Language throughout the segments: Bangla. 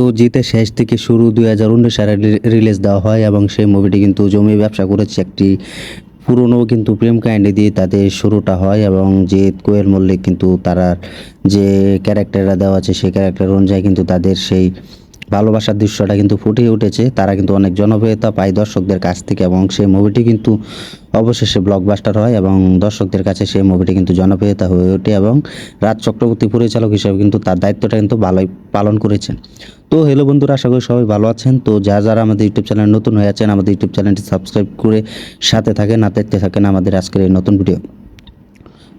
তো জিতে শেষ থেকে শুরু দুই হাজার উনিশ সালে রিলিজ দেওয়া হয় এবং সেই মুভিটি কিন্তু জমি ব্যবসা করেছে একটি পুরনো কিন্তু প্রেম কাহিনী দিয়ে তাদের শুরুটা হয় এবং যে কোয়েল মল্লিক কিন্তু তারা যে ক্যারেক্টাররা দেওয়া আছে সেই ক্যারেক্টার অনুযায়ী কিন্তু তাদের সেই ভালোবাসার দৃশ্যটা কিন্তু ফুটিয়ে উঠেছে। তারা কিন্তু অনেক জনপ্রিয়তা পায় দর্শকদের কাছ থেকে এবং সেই মুভিটি কিন্তু অবশেষে ব্লকবাস্টার হয় এবং দর্শকদের কাছে সেই মুভিটি কিন্তু জনপ্রিয়তা হয়ে ওঠে এবং রাজ চক্রবর্তী পরিচালক হিসেবে কিন্তু তার দায়িত্বটা কিন্তু ভালোই পালন করেছেন। তো হ্যালো বন্ধুরা, আশা করি সবাই ভালো আছেন। তো যা যারা আমাদের ইউটিউব চ্যানেল নতুন হয়ে আছেন, আমাদের ইউটিউব চ্যানেলটি সাবস্ক্রাইব করে সাথে থাকেন না দেখতে থাকেন আমাদের আজকের এই নতুন ভিডিও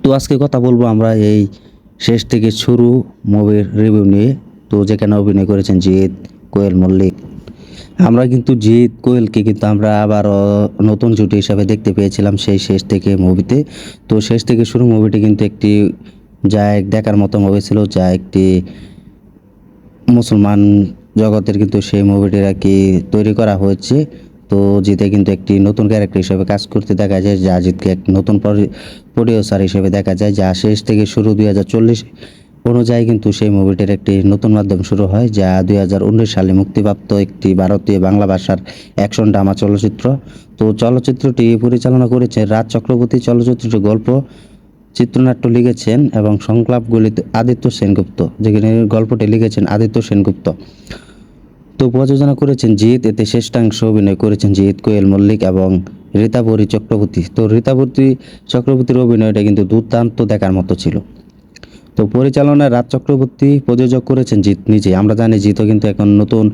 তো আজকে কথা বলব আমরা এই শেষ থেকে শুরু মুভির রিভিউ নিয়ে। তো যেখানে অভিনয় করেছেন জিৎ কোয়েল মল্লিক? আমরা কিন্তু জিৎ কোয়েলকে কিন্তু আমরা আবারও নতুন জুটি হিসাবে দেখতে পেয়েছিলাম সেই শেষ থেকে মুভিতে। তো শেষ থেকে শুরু মুভিটি কিন্তু একটি, যা এক দেখার মতো মুভি ছিল, যা একটি মুসলমান জগতের কিন্তু সেই মুভিটির আর কি তৈরি করা হয়েছে। তো জিতে কিন্তু একটি নতুন ক্যারেক্টার হিসেবে কাজ করতে দেখা যায়, যা জিতকে এক নতুন প্রডিউসার হিসেবে দেখা যায়, যা শেষ থেকে শুরু দুই হাজার চল্লিশ অনুযায়ী কিন্তু সেই মুভিটির একটি নতুন মাধ্যম শুরু হয়, যা দুই হাজার উনিশ সালে মুক্তিপ্রাপ্ত একটি ভারতীয় বাংলা ভাষার অ্যাকশন ড্রামা চলচ্চিত্র। তো চলচ্চিত্রটি পরিচালনা করেছেন রাজ চক্রবর্তী চলচ্চিত্রটির গল্প, চিত্রনাট্য লিখেছেন এবং সংলাপগুলি আদিত্য সেনগুপ্ত, যেখানে গল্পটি লিখেছেন আদিত্য সেনগুপ্ত। তো প্রযোজনা করেছেন জিৎ, এতে শ্রেষ্ঠাংশ অভিনয় করেছেন জিৎ, কোয়েল মল্লিক এবং রীতাবরী চক্রবর্তী। তো রীতাবরী চক্রবর্তীর অভিনয়টা কিন্তু দুর্দান্ত দেখার মতো ছিল। তো পরিচালনায় রাজ চক্রবর্তী প্রযোজক করেছেন জিৎ নিজে আমরা জানি জিতও কিন্তু এখন নতুন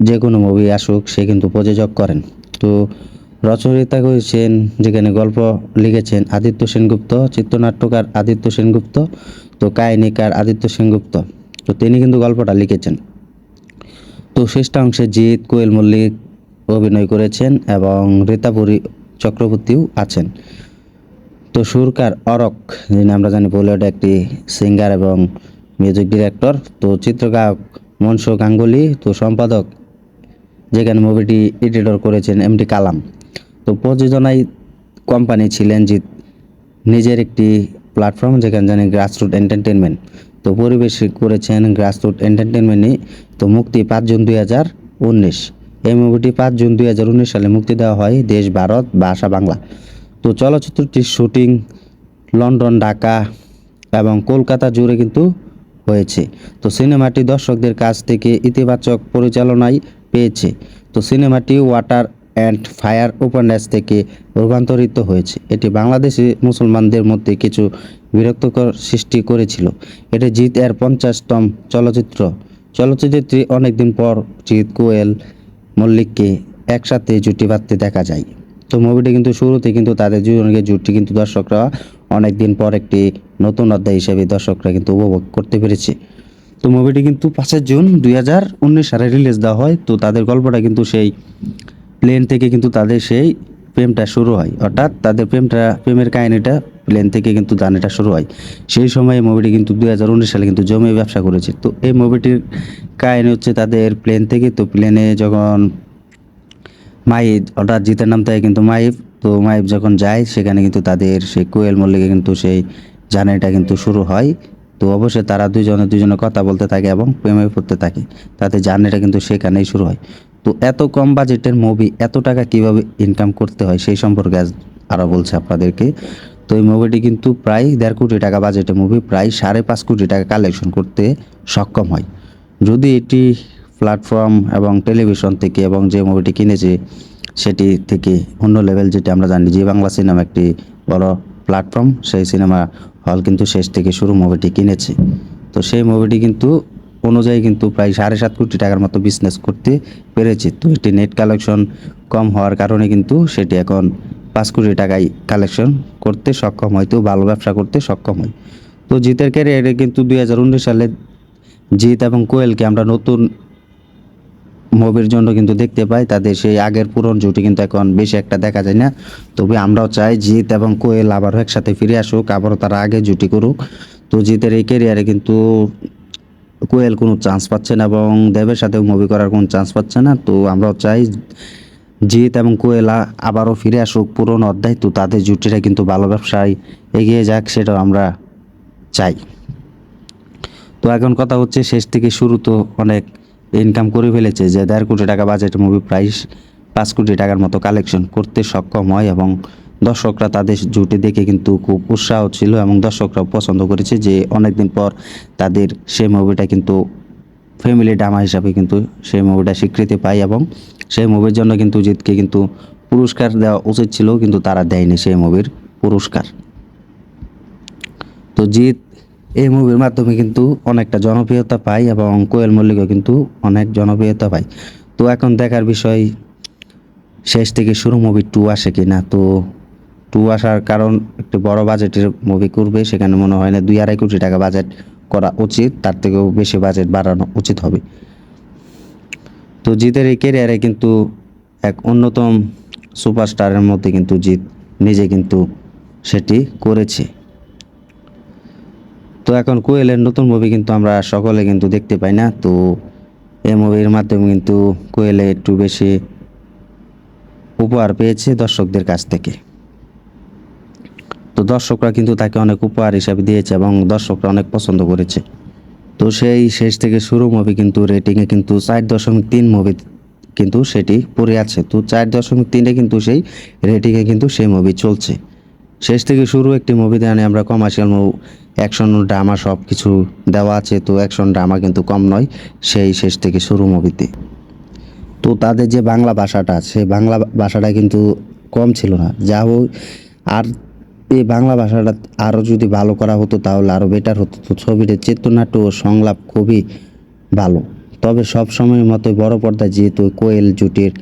যে কোনো মুভি আসুক, সে কিন্তু প্রযোজক করেন। তো রচয়িতা করেছেন যেখানে গল্প লিখেছেন আদিত্য সেনগুপ্ত, চিত্রনাট্যকার আদিত্য সেনগুপ্ত, তো কাহিনীকার আদিত্য সেনগুপ্ত। তো তিনি কিন্তু গল্পটা লিখেছেন। তো শেষটাংশে জিৎ, কোয়েল মল্লিক অভিনয় করেছেন এবং রীতাপুরী চক্রবর্তীও আছেন। তো সুরকার অরক, যিনি আমরা জানি বলিউড একটি সিঙ্গার এবং মিউজিক ডিরেক্টর তো চিত্রগায়ক মনসু গাঙ্গুলি, তো সম্পাদক যেখানে মুভিটি এডিটর করেছেন এমডি কালাম। তো প্রযোজনায় কোম্পানি ছিলেন জিৎ নিজের একটি প্ল্যাটফর্ম যেখানে জানি গ্রাসরুট এন্টারটেনমেন্ট তো পরিবেশ করেছেন গ্রাসরুট এন্টারটেনমেন্টে তো মুক্তি পাঁচ জুন দুই হাজার উনিশ। এই মুভিটি পাঁচ জুন দুই হাজার উনিশ সালে মুক্তি দেওয়া হয় দেশ, ভারত ভাষা বাংলা। তো চলচ্চিত্রটির শুটিং লন্ডন, ঢাকা এবং কলকাতা জুড়ে কিন্তু হয়েছে। তো সিনেমাটি দর্শকদের কাছ থেকে ইতিবাচক পরিচালনায় পেয়েছে। তো সিনেমাটি ওয়াটার অ্যান্ড ফায়ার উপন্যাস থেকে রূপান্তরিত হয়েছে। এটি বাংলাদেশি মুসলমানদের মধ্যে কিছু বিরক্তকর সৃষ্টি করেছিল। এটি জিৎ এর পঞ্চাশতম চলচ্চিত্র। চলচ্চিত্রটি অনেকদিন পর জিৎ কোয়েল মল্লিককে একসাথে জুটি বাঁধতে দেখা যায়। তো মুভিটি কিন্তু শুরুতে কিন্তু তাদের দুজনকে জুটি কিন্তু দর্শকরা অনেক দিন পর একটি নতুন অধ্যায় হিসেবে দর্শকরা কিন্তু উপভোগ করতে পেরেছে। তো মুভিটি কিন্তু পাঁচের জুন দুই হাজার উনিশ সালে রিলিজ দেওয়া হয়। তো তাদের গল্পটা কিন্তু সেই প্লেন থেকে কিন্তু তাদের সেই প্রেমটা শুরু হয়। অর্থাৎ তাদের প্রেমটা, প্রেমের কাহিনীটা প্লেন থেকে কিন্তু জানাটা শুরু হয়। সেই সময় মুভিটি কিন্তু দুই হাজার উনিশ সালে কিন্তু জমি ব্যবসা করেছে। তো এই মুভিটির কাহিনী হচ্ছে তাদের প্লেন থেকে। তো প্লেনে যখন মাইদ অর্থাৎ জিতের নাম থাকে কিন্তু মাইফ তো মাইফ যখন যায়, সেখানে কিন্তু তাদের সেই কোয়েল মল্লিকে কিন্তু সেই জার্নিটা কিন্তু শুরু হয়। তো অবশ্যই তারা দুজনে দুজনে কথা বলতে থাকে এবং প্রেমে পড়তে থাকে। তাদের জার্নিটা কিন্তু সেখানেই শুরু হয়। তো এত কম বাজেটের মুভি এত টাকা কীভাবে ইনকাম করতে হয়, সেই সম্পর্কে আজ আরও বলছে আপনাদেরকে। তো এই মুভিটি কিন্তু প্রায় দেড় কোটি টাকা বাজেটের মুভি প্রায় সাড়ে পাঁচ কোটি টাকা কালেকশন করতে সক্ষম হয়। যদি এটি প্ল্যাটফর্ম এবং টেলিভিশন থেকে এবং যে মুভিটি কিনেছে, সেটি থেকে অন্য লেভেল যেটি আমরা জানি যে বাংলা সিনেমা একটি বড় প্ল্যাটফর্ম, সেই সিনেমা হল কিন্তু শেষ থেকে শুরু মুভিটি কিনেছে। তো সেই মুভিটি কিন্তু অনুযায়ী কিন্তু প্রায় সাড়ে সাত কোটি টাকার মতো বিজনেস করতে পেরেছে। তো এটি নেট কালেকশন কম হওয়ার কারণে কিন্তু সেটি এখন পাঁচ কোটি টাকায় কালেকশন করতে সক্ষম হয়, তো ভালো ব্যবসা করতে সক্ষম হয়। তো জিতের ক্যারিয়ারে কিন্তু দুই হাজার উনিশ সালে জিৎ এবং কোয়েলকে আমরা নতুন মুভির জন্য কিন্তু দেখতে পাই, তাদের সেই আগের পুরন জুটি কিন্তু এখন বেশি একটা দেখা যায় না। তবে আমরাও চাই জিৎ এবং কোয়েল আবারও একসাথে ফিরে আসুক, আবারও তারা আগে জুটি করুক। তো জিতের এই ক্যারিয়ারে কিন্তু কোয়েল কোনো চান্স পাচ্ছে না এবং দেবের সাথেও মুভি করার কোনো চান্স পাচ্ছে না। তো আমরাও চাই জিৎ এবং কোয়েলা আবারও ফিরে আসুক পুরনো অধ্যায়। তো তাদের জুটিটা কিন্তু ভালো ব্যবসায় এগিয়ে যাক, সেটাও আমরা চাই। তো এখন কথা হচ্ছে শেষ থেকে শুরু তো অনেক ইনকাম করে ফেলেছে যে দেড় কোটি টাকা বাজেট মুভি প্রাইস পাঁচ কোটি টাকার মতো কালেকশন করতে সক্ষম হয় এবং দর্শকরা তাদের জুটি দেখে কিন্তু খুব উৎসাহ ছিল এবং দর্শকরা পছন্দ করেছে যে অনেকদিন পর তাদের সেই মুভিটা কিন্তু ফ্যামিলি ড্রামা হিসাবে কিন্তু সেই মুভিটা স্বীকৃতি পায় এবং সেই মুভির জন্য কিন্তু জিতকে কিন্তু পুরস্কার দেওয়া উচিত ছিল কিন্তু তারা দেয়নি সেই মুভির পুরস্কার। তো জিৎ এই মুভির মাধ্যমে কিন্তু অনেকটা জনপ্রিয়তা পায় এবং কোয়েল মল্লিকও কিন্তু অনেক জনপ্রিয়তা পায়। তো এখন দেখার বিষয় শেষ থেকে শুরু মুভি টু আসে কি না তো টু আসার কারণ একটি বড় বাজেটের মুভি করবে, সেখানে মনে হয় না দুই আড়াই কোটি টাকা বাজেট করা উচিত, তার থেকেও বেশি বাজেট বাড়ানো উচিত হবে। তো জিতের এই কেরিয়ারে কিন্তু এক অন্যতম সুপারস্টারের মধ্যে কিন্তু জিৎ নিজে কিন্তু সেটি করেছে। তো এখন কোয়েলের নতুন মুভি কিন্তু আমরা সকলে কিন্তু দেখতে পাই না। তো এই মুভির মাধ্যমে কিন্তু কোয়েলে একটু বেশি উপহার পেয়েছে দর্শকদের কাছ থেকে। তো দর্শকরা কিন্তু তাকে অনেক উপহার হিসাবে দিয়েছে এবং দর্শকরা অনেক পছন্দ করেছে। তো সেই শেষ থেকে শুরু মুভি কিন্তু রেটিংয়ে কিন্তু চার দশমিক তিন মুভি কিন্তু সেটি পড়ে আছে। তো চার দশমিক তিনে কিন্তু সেই রেটিংয়ে কিন্তু সেই মুভি চলছে। শেষ থেকে শুরু একটি মুভি দেওয়া আমরা কমার্শিয়াল মুভি অ্যাকশন ড্রামা সব কিছু দেওয়া আছে, তো অ্যাকশন ড্রামা কিন্তু কম নয়, সেই শেষ থেকে শুরু মুভিতে তো তাদের যে বাংলা ভাষাটা আছে বাংলা ভাষাটা কিন্তু কম ছিল না। যা হোক, আর এই বাংলা ভাষাটা আরও যদি ভালো করা হতো, তাহলে আরও বেটার হতো। তো ছবিটির চিত্রনাট্য ও সংলাপ খুবই ভালো। তবে সব সময়ের মতো বড় পর্দায় যেহেতু কোয়েল জুটির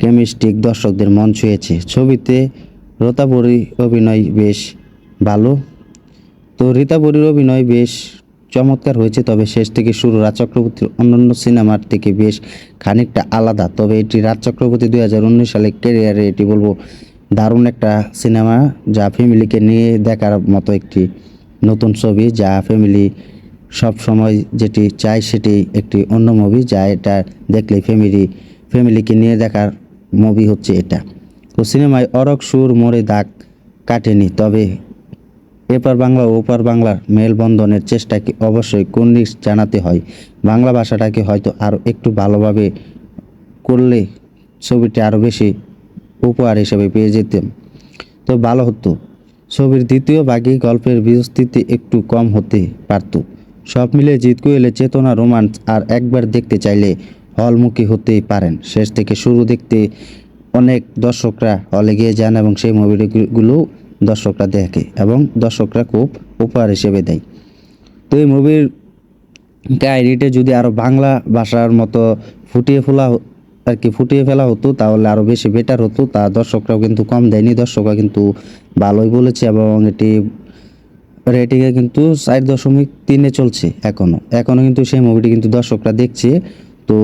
কেমিস্ট্রিক দর্শকদের মন ছুঁয়েছে, ছবিতে রতাবরী অভিনয় বেশ ভালো। তো রীতাবরীর অভিনয় বেশ চমৎকার হয়েছে, তবে শেষ থেকে শুরু রাজ চক্রবর্তীর অন্যান্য সিনেমার থেকে বেশ খানিকটা আলাদা। তবে এটি রাজ চক্রবর্তী দুই হাজার উনিশ সালে ক্যারিয়ারে এটি বলব দারুণ একটা সিনেমা যা ফ্যামিলিকে নিয়ে দেখার মতো একটি নতুন ছবি, যা ফ্যামিলি সব সময় যেটি চায় সেটি একটি অন্য মুভি যা এটা দেখলে ফ্যামিলি, ফ্যামিলিকে নিয়ে দেখার মুভি হচ্ছে এটা। তো সিনেমায় অরক, সুর মোড়ে দাগ কাটেনি, তবে এপার বাংলা ও ওপার বাংলার মেলবন্ধনের চেষ্টাকে অবশ্যই কর্নিশ জানাতে হয়? বাংলা ভাষাটাকে হয়তো আরও একটু ভালোভাবে করলে ছবিটি আরও বেশি উপহার হিসেবে পেয়ে যেতাম তো ভালো হতো। ছবির দ্বিতীয় ভাগে গল্পের বিস্তৃতি একটু কম হতে পারত। সব মিলে জিত কোয়েলে চেতনা রোমান্স আর একবার দেখতে চাইলে হলমুখী হতেই পারেন। শেষ থেকে শুরু দেখতে অনেক দর্শকরা হলে গিয়ে যান এবং সেই মুভিগুলো দর্শকরা দেখে এবং দর্শকরা খুব উপহার হিসেবে দেয়। তো এই মুভির কাহিনিটা যদি আরও বাংলা ভাষার মতো ফুটিয়ে ফেলা আর কি ফুটিয়ে ফেলা হতো, তাহলে আরও বেশি বেটার হতো। তা দর্শকরাও কিন্তু কম দেয়নি। দর্শকরা কিন্তু ভালোই বলেছে এবং এটি রেটিংয়ে কিন্তু চার দশমিক তিনে চলছে এখনও এখনও কিন্তু সেই মুভিটি কিন্তু দর্শকরা দেখছে। তো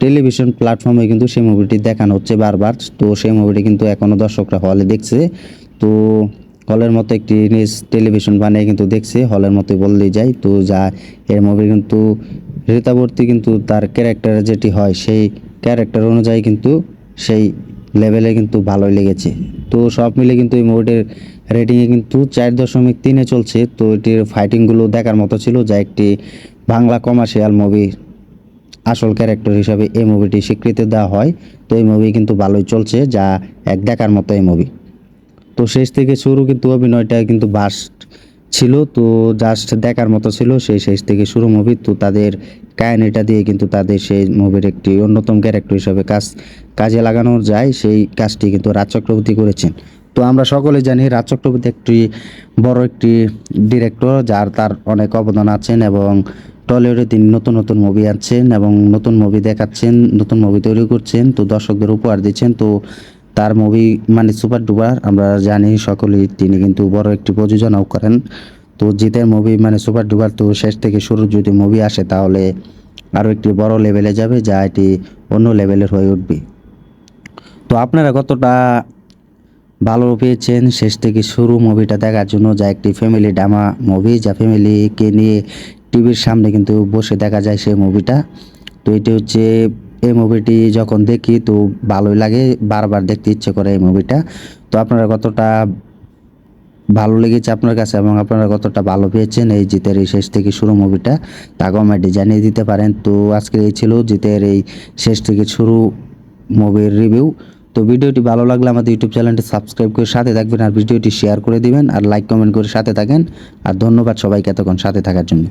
টেলিভিশন প্ল্যাটফর্মে কিন্তু সেই মুভিটি দেখানো হচ্ছে বারবার। তো সেই মুভিটি কিন্তু এখনও দর্শকরা হলে দেখছে। তো হলের মতো একটি নিউজ টেলিভিশন বানিয়ে কিন্তু দেখছে হলের মতোই বললেই যায়। তো যা এর মুভি কিন্তু ঋতাবর্তী কিন্তু তার ক্যারেক্টার যেটি হয়, সেই ক্যারেক্টার অনুযায়ী কিন্তু সেই লেভেলে কিন্তু ভালোই লেগেছে। তো সব মিলে কিন্তু এই মুভিটির রেটিংয়ে কিন্তু চার দশমিক তিনে চলছে। তো এটির ফাইটিংগুলো দেখার মতো ছিল, যা একটি বাংলা কমার্শিয়াল মুভি আসল ক্যারেক্টার হিসাবে এই মুভিটি স্বীকৃতি দেওয়া হয়। তো এই মুভি কিন্তু ভালোই চলছে, যা এক দেখার মতো এই মুভি তো শেষ থেকে শুরু কিন্তু অভিনয়টা কিন্তু বাস্ট ছিল, তো জাস্ট দেখার মতো ছিল সেই শেষ থেকে শুরু মুভি তো তাদের কাহিনিটা দিয়ে কিন্তু তাদের সেই মুভির একটি অন্যতম ক্যারেক্টার হিসাবে কাজ, কাজে লাগানো যায়, সেই কাজটি কিন্তু রাজ চক্রবর্তী করেছেন। তো আমরা সকলে জানি রাজ চক্রবর্তী একটি বড় একটি ডিরেক্টর যার তার অনেক অবদান আছেন এবং টলিউডে তিনি নতুন নতুন মুভি আনছেন এবং নতুন মুভি দেখাচ্ছেন, নতুন মুভি তৈরি করছেন। তো দর্শকদের উপহার দিচ্ছেন। তো তার মুভি মানে সুপার ডুপার আমরা জানি সকলেই তিনি কিন্তু বড় একটি প্রযোজনাও করেন। তো জিতের মুভি মানে সুপার ডুপার তো শেষ থেকে শুরু যদি মুভি আসে তাহলে আরও একটি বড় লেভেলে যাবে, যা এটি অন্য লেভেলের হয়ে উঠবে। তো আপনারা কতটা ভালো পেয়েছেন শেষ থেকে শুরু মুভিটা দেখার জন্য, যা একটি ফ্যামিলি ড্রামা মুভি যা ফ্যামিলিকে নিয়ে টিভির সামনে কিন্তু বসে দেখা যায় সেই মুভিটা তো এটি হচ্ছে, এই মুভিটি যখন দেখি তো ভালোই লাগে, বারবার দেখতে ইচ্ছে করে এই মুভিটা তো আপনারা কতটা ভালো লেগেছে আপনার কাছে এবং আপনারা কতটা ভালো পেয়েছেন এই জিতের এই শেষ থেকে শুরু মুভিটা তা কমেন্টে জানিয়ে দিতে পারেন। তো আজকে এই ছিল জিতের এই শেষ থেকে শুরু মুভির রিভিউ তো ভিডিওটি ভালো লাগলে আমাদের ইউটিউব চ্যানেলটি সাবস্ক্রাইব করে সাথে থাকবেন আর ভিডিওটি শেয়ার করে দিবেন আর লাইক কমেন্ট করে সাথে থাকেন। আর ধন্যবাদ সবাইকে এতক্ষণ সাথে থাকার জন্য।